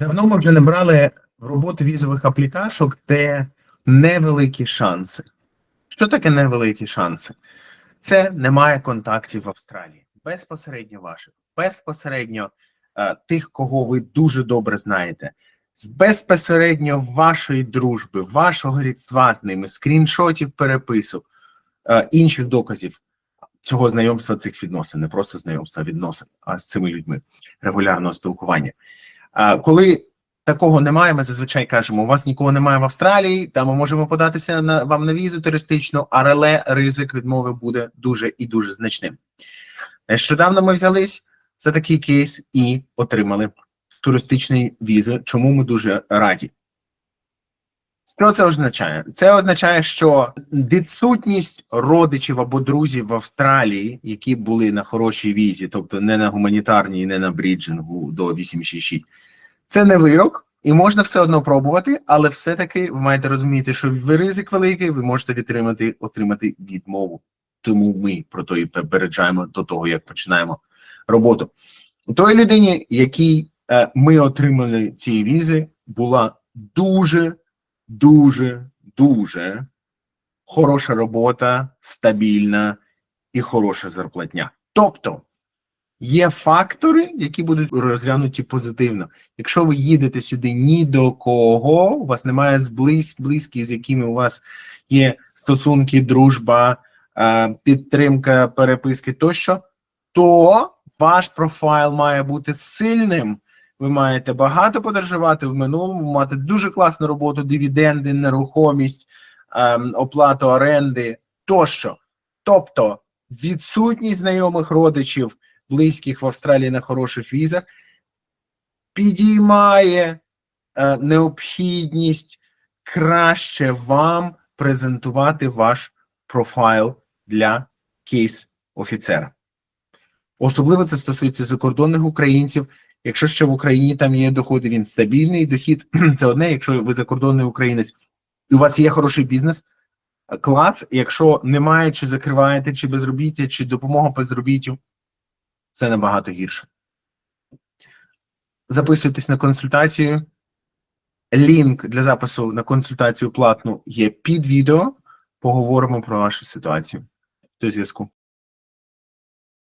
Давно ми вже не брали в роботу візових аплікашок, де невеликі шанси. Що таке невеликі шанси? Це немає контактів в Австралії. Безпосередньо ваших, безпосередньо е, тих, кого ви дуже добре знаєте, з безпосередньо вашої дружби, вашого рідства з ними, скріншотів перепису, е, інших доказів цього знайомства цих відносин, не просто знайомства відносин, а з цими людьми регулярного спілкування. Коли такого немає, ми зазвичай кажемо: у вас нікого немає в Австралії, та ми можемо податися на вам на візу туристичну, але ризик відмови буде дуже і дуже значним. Нещодавно ми взялись за такий кейс і отримали туристичні візи, чому ми дуже раді. Що це означає? Це означає, що відсутність родичів або друзів в Австралії, які були на хорошій візі, тобто не на гуманітарній, не на бріджингу до 866, це не вирок, і можна все одно пробувати, але все-таки ви маєте розуміти, що ви ризик великий, ви можете відтримати, отримати відмову. Тому ми про то і попереджаємо до того, як починаємо роботу. Той людині, якій е, ми отримали ці візи, була дуже, дуже, дуже хороша робота, стабільна і хороша зарплатня. Тобто є фактори, які будуть розглянуті позитивно. Якщо ви їдете сюди ні до кого, у вас немає близькі, з якими у вас є стосунки, дружба, е, підтримка, переписки тощо, то ваш профайл має бути сильним. Ви маєте багато подорожувати в минулому, мати дуже класну роботу, дивіденди, нерухомість, ем, оплату оренди тощо. Тобто відсутність знайомих родичів, близьких в Австралії на хороших візах підіймає е, необхідність краще вам презентувати ваш профайл для кейс-офіцера. Особливо це стосується закордонних українців. Якщо ще в Україні там є доходи, він стабільний дохід. Це одне, якщо ви закордонний українець, і у вас є хороший бізнес, клас, якщо немає, чи закриваєте, чи безробіття, чи допомога безробіттю, це набагато гірше. Записуйтесь на консультацію. Лінк для запису на консультацію платну є під відео. Поговоримо про вашу ситуацію. До зв'язку.